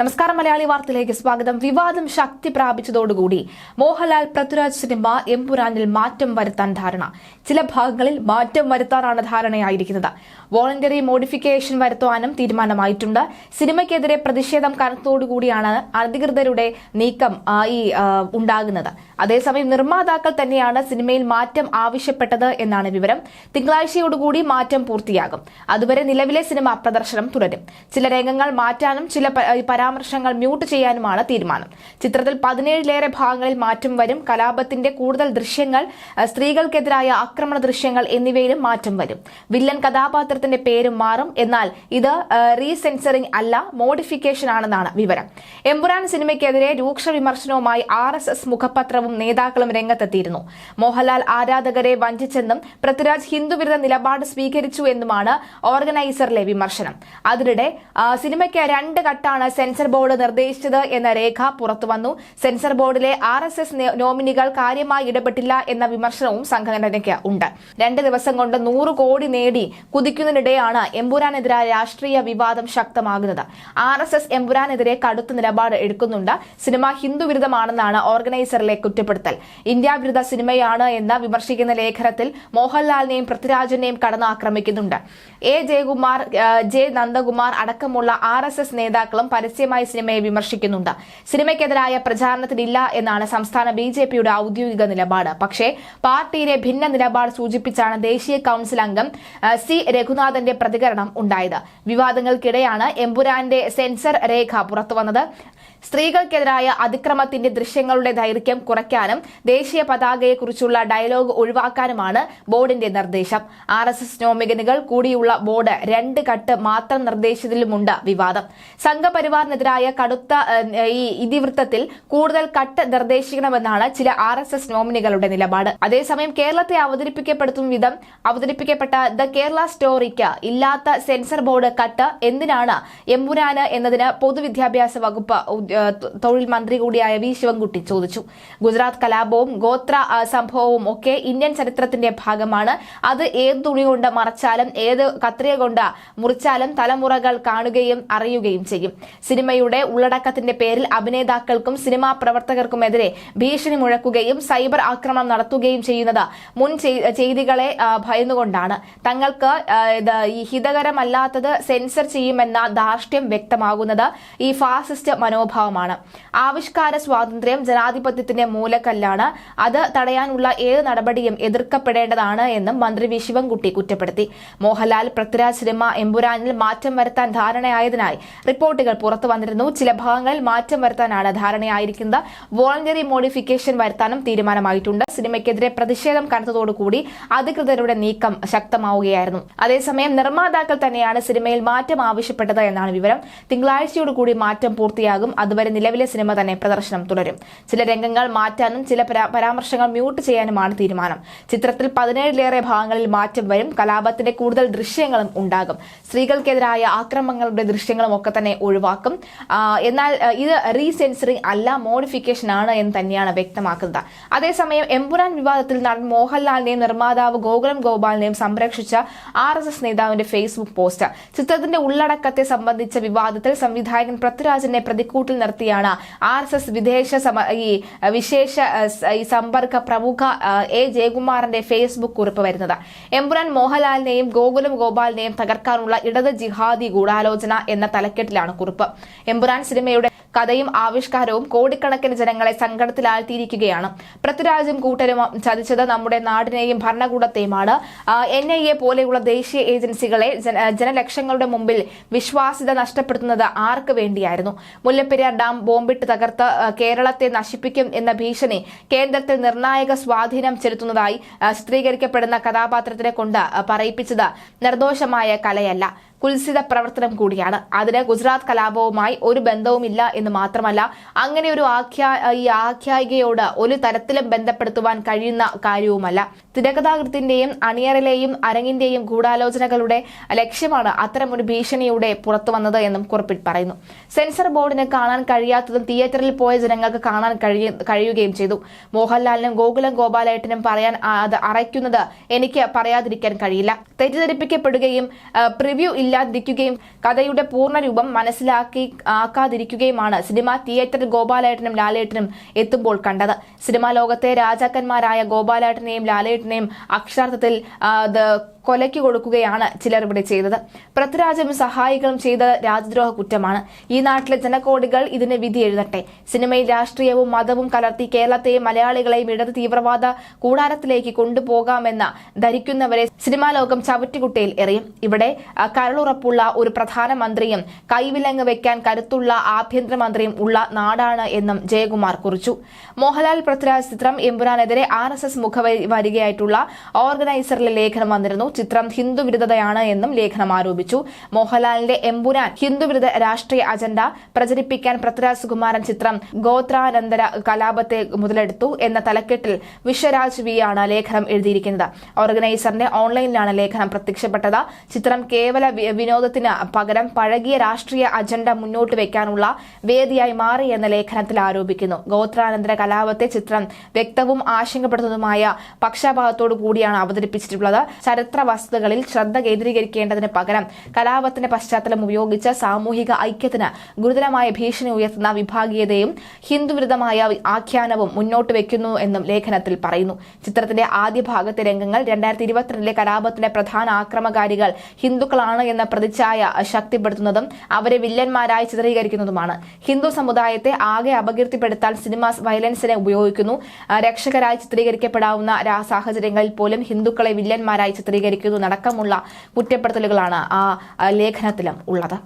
നമസ്കാരം മലയാളി വാർത്തയിലേക്ക് സ്വാഗതം. വിവാദം ശക്തി പ്രാപിച്ചതോടുകൂടി മോഹൻലാൽ പൃഥ്വിരാജ് സിനിമ എംപുരാനിൽ മാറ്റം വരുത്താൻ ധാരണ. ചില ഭാഗങ്ങളിൽ മാറ്റം വരുത്താനാണ് ധാരണയായിരിക്കുന്നത്. Voluntary modification വരുത്തുവാനും തീരുമാനമായിട്ടുണ്ട്. സിനിമയ്ക്കെതിരെ പ്രതിഷേധം കനത്തോടുകൂടിയാണ് അധികൃതരുടെ നീക്കം ഈ ഉണ്ടാകുന്നത്. അതേസമയം നിർമ്മാതാക്കൾ തന്നെയാണ് സിനിമയിൽ മാറ്റം ആവശ്യപ്പെട്ടത് എന്നാണ് വിവരം. തിങ്കളാഴ്ചയോടുകൂടി മാറ്റം പൂർത്തിയാകും. അതുവരെ നിലവിലെ സിനിമ പ്രദർശനം തുടരും. ചില രംഗങ്ങൾ മാറ്റാനും ചില പരാമർശങ്ങൾ മ്യൂട്ട് ചെയ്യാനുമാണ് തീരുമാനം. ചിത്രത്തിൽ പതിനേഴിലേറെ ഭാഗങ്ങളിൽ മാറ്റം വരും. കലാപത്തിന്റെ കൂടുതൽ ദൃശ്യങ്ങൾ സ്ത്രീകൾക്കെതിരായ ആക്രമണ ദൃശ്യങ്ങൾ എന്നിവയിലും മാറ്റം വരും. വില്ലൻ കഥാപാത്രത്തിന്റെ പേരും മാറും. എന്നാൽ ഇത് റീസെൻസറിംഗ് അല്ല മോഡിഫിക്കേഷൻ ആണെന്നാണ് വിവരം. എമ്പുരാൻ സിനിമയ്ക്കെതിരെ രൂക്ഷ വിമർശനവുമായി ആർ എസ് എസ് മുഖപത്രവും നേതാക്കളും രംഗത്തെത്തിയിരുന്നു. മോഹൻലാൽ ആരാധകരെ വഞ്ചിച്ചെന്നും പൃഥ്വിരാജ് ഹിന്ദുവിരുദ്ധ നിലപാട് സ്വീകരിച്ചു എന്നുമാണ് ഓർഗനൈസറിലെ വിമർശനം. അതിനിടെ സിനിമയ്ക്ക് രണ്ട് ഘട്ടാണ് സെൻസർ ബോർഡ് നിർദ്ദേശിച്ചത് എന്ന രേഖ പുറത്തുവന്നു സെൻസർ ബോർഡിലെ ആർ എസ് എസ് നോമിനികൾ കാര്യമായി ഇടപെട്ടില്ല എന്ന വിമർശനവും സംഘടനയ്ക്ക് ഉണ്ട്. രണ്ട് ദിവസം കൊണ്ട് നൂറ് കോടി നേടി കുതിക്കുന്നതിനിടെയാണ് എമ്പുരാനെതിരായ രാഷ്ട്രീയ വിവാദം ശക്തമാകുന്നത്. ആർ എസ് എസ് എമ്പുരാനെതിരെ കടുത്ത നിലപാട് എടുക്കുന്നുണ്ട്. സിനിമ ഹിന്ദുവിരുദ്ധമാണെന്നാണ് ഓർഗനൈസറിലെ കുറ്റപ്പെടുത്തൽ. ഇന്ത്യ വിരുദ്ധ സിനിമയാണ് എന്ന് വിമർശിക്കുന്ന ലേഖനത്തിൽ മോഹൻലാലിനെയും പൃഥ്വിരാജിനെയും കടന്നാക്രമിക്കുന്നുണ്ട്. എ ജയകുമാർ ജെ നന്ദകുമാർ അടക്കമുള്ള ആർ എസ് എസ് നേതാക്കളും പരസ്യമായി സിനിമയെ വിമർശിക്കുന്നുണ്ട്. സിനിമയ്ക്കെതിരായ പ്രചാരണത്തിനില്ല എന്നാണ് സംസ്ഥാന ബി ജെ പിയുടെ ഔദ്യോഗിക നിലപാട്. പക്ഷേ പാർട്ടിയിലെ ഭിന്ന നിലപാട് സൂചിപ്പിച്ചാണ് ദേശീയ കൌൺസിൽ അംഗം സി രഘുനാഥന്റെ പ്രതികരണം ഉണ്ടായത്. വിവാദങ്ങൾക്കിടെയാണ് എമ്പുരാന്റെ സെൻസർ രേഖ പുറത്തുവന്നത്. സ്ത്രീകൾക്കെതിരായ അതിക്രമത്തിന്റെ ദൃശ്യങ്ങളുടെ ദൈർഘ്യം കുറയ്ക്കാനും ദേശീയ പതാകയെക്കുറിച്ചുള്ള ഡയലോഗ് ഒഴിവാക്കാനുമാണ് ബോർഡിന്റെ നിർദ്ദേശം. ആർ എസ് എസ് നോമികനുകൾ കൂടിയുള്ള ബോർഡ് രണ്ട് കട്ട് മാത്രം നിർദ്ദേശിച്ചതിലുമുണ്ട് വിവാദം. സംഘപരിവാറിനെതിരായ കടുത്ത ഈ ഇതിവൃത്തത്തിൽ കൂടുതൽ കട്ട് നിർദ്ദേശിക്കണമെന്നാണ് ചില ആർ എസ് എസ് നോമിനികളുടെ നിലപാട്. അതേസമയം കേരളത്തെ അവതരിപ്പിക്കപ്പെടുത്തും വിധം അവതരിപ്പിക്കപ്പെട്ട ദ കേരള സ്റ്റോറിക്ക് ഇല്ലാത്ത സെൻസർ ബോർഡ് കട്ട് എന്തിനാണ് എമ്പുരാന് എന്നതിന് പൊതുവിദ്യാഭ്യാസ വകുപ്പ് തൊഴിൽ മന്ത്രി കൂടിയായ വി ശിവൻകുട്ടി ചോദിച്ചു. ഗുജറാത്ത് കലാപവും ഗോത്ര സംഭവവും ഒക്കെ ഇന്ത്യൻ ചരിത്രത്തിന്റെ ഭാഗമാണ്. അത് ഏത് തുണി കൊണ്ട് മറച്ചാലും ഏത് കത്രിക കൊണ്ട് മുറിച്ചാലും തലമുറകൾ കാണുകയും അറിയുകയും ചെയ്യും. സിനിമയുടെ ഉള്ളടക്കത്തിന്റെ പേരിൽ അഭിനേതാക്കൾക്കും സിനിമാ പ്രവർത്തകർക്കുമെതിരെ ഭീഷണി മുഴക്കുകയും സൈബർ ആക്രമണം നടത്തുകയും ചെയ്യുന്നത് മുൻ ചെയ്തികളെ ഭയന്നുകൊണ്ടാണ്. തങ്ങൾക്ക് ഈ ഹിതകരമല്ലാത്തത് സെൻസർ ചെയ്യുമെന്ന ധാർഷ്ട്യം വ്യക്തമാകുന്നത് ഈ ഫാസിസ്റ്റ് മനോഭാവമാണ്. ആവിഷ്കാര സ്വാതന്ത്ര്യം ജനാധിപത്യത്തിന്റെ മൂലക്കല്ലാണ്. അത് തടയാനുള്ള ഏത് നടപടിയും എതിർക്കപ്പെടേണ്ടതാണ് എന്നും മന്ത്രി വി. ശിവൻകുട്ടി കുറ്റപ്പെടുത്തി. മോഹൻലാൽ പൃഥ്വിരാജ് സിനിമ എമ്പുരാനിൽ മാറ്റം വരുത്താൻ ധാരണയായതിനായി റിപ്പോർട്ടുകൾ പുറത്തു വന്നിരുന്നു. ചില ഭാഗങ്ങളിൽ മാറ്റം വരുത്താനാണ് ധാരണയായിരിക്കുന്നത്. വോളണ്ടറി മോഡിഫിക്കേഷൻ വരുത്താനും തീരുമാനമായിട്ടുണ്ട്. സിനിമയ്ക്കെതിരെ പ്രതിഷേധം കനത്തതോടുകൂടി അധികൃതരുടെ നീക്കം ശക്തമാവുകയായിരുന്നു. അതേസമയം നിർമ്മാതാക്കൾ തന്നെയാണ് സിനിമയിൽ മാറ്റം ആവശ്യപ്പെട്ടത് എന്നാണ് വിവരം. തിങ്കളാഴ്ചയോടുകൂടി മാറ്റം പൂർത്തിയാകും. അതുവരെ നിലവിലെ സിനിമ തന്നെ പ്രദർശനം തുടരും. ചില രംഗങ്ങൾ മാറ്റാനും ചില പരാ- പരാമർശങ്ങൾ മ്യൂട്ട് ചെയ്യാനുമാണ് തീരുമാനം. ചിത്രത്തിൽ പതിനേഴിലേറെ ഭാഗങ്ങളിൽ മാറ്റം വരും. കലാപത്തിന്റെ കൂടുതൽ ദൃശ്യങ്ങളും ഉണ്ടാകും. സ്ത്രീകൾക്കെതിരായ ആക്രമണങ്ങളുടെ ദൃശ്യങ്ങളും ഒക്കെ തന്നെ ഒഴിവാക്കും. എന്നാൽ ഇത് റീസെൻസറിങ് അല്ല മോഡിഫിക്കേഷൻ ആണ് എന്ന് തന്നെയാണ് വ്യക്തമാക്കുന്നത്. അതേസമയം എമ്പുരാൻ വിവാദത്തിൽ നടൻ മോഹൻലാലിനെയും നിർമ്മാതാവ് ഗോകുലം ഗോപാലിനെയും സംരക്ഷിച്ച ആർ എസ് എസ് നേതാവിന്റെ ഫേസ്ബുക്ക് പോസ്റ്റ്. ചിത്രത്തിന്റെ ഉള്ളടക്കത്തെ സംബന്ധിച്ച വിവാദത്തിൽ സംവിധായകൻ പൃഥ്വിരാജിനെ പ്രതിക്കൂട്ടിൽ നിർത്തിയാണ് ആർ എസ് എസ് വിദേശ ഈ വിശേഷ ഈ സമ്പർക്ക പ്രമുഖ എ ജയകുമാറിന്റെ ഫേസ്ബുക്ക് കുറിപ്പ് വരുന്നത്. എമ്പുരാൻ മോഹൻലാലിനെയും ഗോകുലം ഗോപാലിനെയും തകർക്കാനുള്ള ഇടത് ജിഹാദി ഗൂഢാലോചന എന്ന തലക്കെട്ടിലാണ് കുറിപ്പ്. എമ്പുരാൻ സിനിമയുടെ കഥയും ആവിഷ്കാരവും കോടിക്കണക്കിന് ജനങ്ങളെ സങ്കടത്തിലാഴ്ത്തിയിരിക്കുകയാണ്. പൃഥ്വിരാജും കൂട്ടരും ചതിച്ചത് നമ്മുടെ നാടിനെയും ഭരണകൂടത്തെയുമാണ്. എൻ ഐ എ പോലെയുള്ള ദേശീയ ഏജൻസികളെ ജനലക്ഷങ്ങളുടെ മുമ്പിൽ വിശ്വാസ്യത നഷ്ടപ്പെടുത്തുന്നത് ആർക്ക് വേണ്ടിയായിരുന്നു? മുല്ലപ്പെരിയാർ ഡാം ബോംബിട്ട് തകർത്ത് കേരളത്തെ നശിപ്പിക്കും എന്ന ഭീഷണി കേന്ദ്രത്തിൽ നിർണായക സ്വാധീനം ചെലുത്തുന്നതായി ചിത്രീകരിക്കപ്പെടുന്ന കഥാപാത്രത്തിനെ കൊണ്ട് പറയിപ്പിച്ചത് നിർദോഷമായ കലയല്ല. കുൽസിത പ്രവർത്തനം കൂടിയാണ്. അതിന് ഗുജറാത്ത് കലാപവുമായി ഒരു ബന്ധവുമില്ല എന്ന് മാത്രമല്ല അങ്ങനെ ഒരു ആഖ്യാ ഈ ആഖ്യായികയോട് ഒരു തരത്തിലും ബന്ധപ്പെടുത്തുവാൻ കഴിയുന്ന കാര്യവുമല്ല. തിരക്കഥാകൃത്തിന്റെയും അണിയറിലെയും അരങ്ങിന്റെയും ഗൂഢാലോചനകളുടെ ലക്ഷ്യമാണ് അത്തരമൊരു ഭീഷണിയുടെ പുറത്തു വന്നത് എന്നും കുറിപ്പിൽ പറയുന്നു. സെൻസർ ബോർഡിന് കാണാൻ കഴിയാത്തതും തിയേറ്ററിൽ പോയ ജനങ്ങൾക്ക് കാണാൻ കഴിയ- കഴിയുകയും ചെയ്തു. മോഹൻലാലിനും ഗോകുലം ഗോപാലേട്ടനും പറയാൻ അത് അറയ്ക്കുന്നത് എനിക്ക് പറയാതിരിക്കാൻ കഴിയില്ല. തെറ്റിദ്ധരിപ്പിക്കപ്പെടുകയും പ്രിവ്യൂ ഇല്ലാതിരിക്കുകയും കഥയുടെ പൂർണരൂപം മനസ്സിലാക്കി ആക്കാതിരിക്കുകയുമാണ് സിനിമ തിയേറ്ററിൽ ഗോപാലേട്ടനും ലാലേട്ടനും എത്തുമ്പോൾ കണ്ടത്. സിനിമാ ലോകത്തെ രാജാക്കന്മാരായ ഗോപാലേട്ടനെയും ലാലേട്ടനെയും അക്ഷരാർത്ഥത്തിൽ കൊലയ്ക്ക് കൊടുക്കുകയാണ് ചിലർ ഇവിടെ ചെയ്തത്. പൃഥ്വിരാജും സഹായികളും ചെയ്ത രാജ്യദ്രോഹ കുറ്റമാണ്. ഈ നാട്ടിലെ ജനകോടികൾ ഇതിന് വിധി എഴുതട്ടെ. സിനിമയിൽ രാഷ്ട്രീയവും മതവും കലർത്തി കേരളത്തെയും മലയാളികളെയും ഇടത് തീവ്രവാദ കൂടാരത്തിലേക്ക് കൊണ്ടുപോകാമെന്ന ധരിക്കുന്നവരെ സിനിമാ ലോകം ചവറ്റുകുട്ടയിൽ എറിയും. ഇവിടെ കരളുറപ്പുള്ള ഒരു പ്രധാനമന്ത്രിയും കൈവിലങ്ങ് വെക്കാൻ കരുത്തുള്ള ആഭ്യന്തരമന്ത്രിയും ഉള്ള നാടാണ് എന്നും ജയകുമാർ കുറിച്ചു. മോഹൻലാൽ പൃഥ്വിരാജ് ചിത്രം എമ്പുരാനെതിരെ ആർ എസ് എസ് മുഖവരികയായിട്ടുള്ള ഓർഗനൈസറിലെ ലേഖനം വന്നിരുന്നു. ചിത്രം ഹിന്ദു വിരുദ്ധതയാണ് എന്നും ലേഖനം ആരോപിച്ചു. മോഹൻലാലിന്റെ എമ്പുരാൻ ഹിന്ദുവിരുദ്ധ രാഷ്ട്രീയ അജണ്ട പ്രചരിപ്പിക്കാൻ പൃഥ്വിരാജ് സുകുമാരൻ ചിത്രം ഗോത്രാനന്തര കലാപത്തെ മുതലെടുത്തു എന്ന തലക്കെട്ടിൽ വിശ്വരാജ് വി ആണ് ലേഖനം എഴുതിയിരിക്കുന്നത്. ഓർഗനൈസറിന്റെ ഓൺലൈനിലാണ് ലേഖനം പ്രത്യക്ഷപ്പെട്ടത്. ചിത്രം കേവല വിനോദത്തിന് പകരം പഴകിയ രാഷ്ട്രീയ അജണ്ട മുന്നോട്ട് വെക്കാനുള്ള വേദിയായി മാറി എന്ന ലേഖനത്തിൽ ആരോപിക്കുന്നു. ഗോത്രാനന്തര കലാപത്തെ ചിത്രം വ്യക്തവും ആശങ്കപ്പെടുത്തുന്നതുമായ പക്ഷപാതത്തോടു കൂടിയാണ് അവതരിപ്പിച്ചിട്ടുള്ളത്. ചരിത്ര വസ്തുതകളിൽ ശ്രദ്ധ കേന്ദ്രീകരിക്കേണ്ടതിന് പകരം കലാപത്തിന്റെ പശ്ചാത്തലം ഉപയോഗിച്ച് സാമൂഹിക ഐക്യത്തിന് ഗുരുതരമായ ഭീഷണി ഉയർത്തുന്ന വിഭാഗീയതയും ഹിന്ദുവിരുദ്ധമായ ആഖ്യാനവും മുന്നോട്ട് വെക്കുന്നു എന്നും ലേഖനത്തിൽ പറയുന്നു. ചിത്രത്തിന്റെ ആദ്യ ഭാഗത്തെ രംഗങ്ങൾ രണ്ടായിരത്തി ഇരുപത്തിരണ്ടിലെ കലാപത്തിന്റെ പ്രധാന ആക്രമകാരികൾ ഹിന്ദുക്കളാണ് എന്ന പ്രതിച്ഛായ ശക്തിപ്പെടുത്തുന്നതും അവരെ വില്ലന്മാരായി ചിത്രീകരിക്കുന്നതുമാണ്. ഹിന്ദു സമുദായത്തെ ആകെ അപകീർത്തിപ്പെടുത്താൻ സിനിമ വയലൻസിനെ ഉപയോഗിക്കുന്നു. രക്ഷകരായി ചിത്രീകരിക്കപ്പെടാവുന്ന സാഹചര്യങ്ങളിൽ പോലും ഹിന്ദുക്കളെ വില്ലന്മാരായി ചിത്രീകരിക്കുന്നു അടക്കമുള്ള കുറ്റപ്പെടുത്തലുകളാണ് ആ ലേഖനത്തിലും ഉള്ളത്.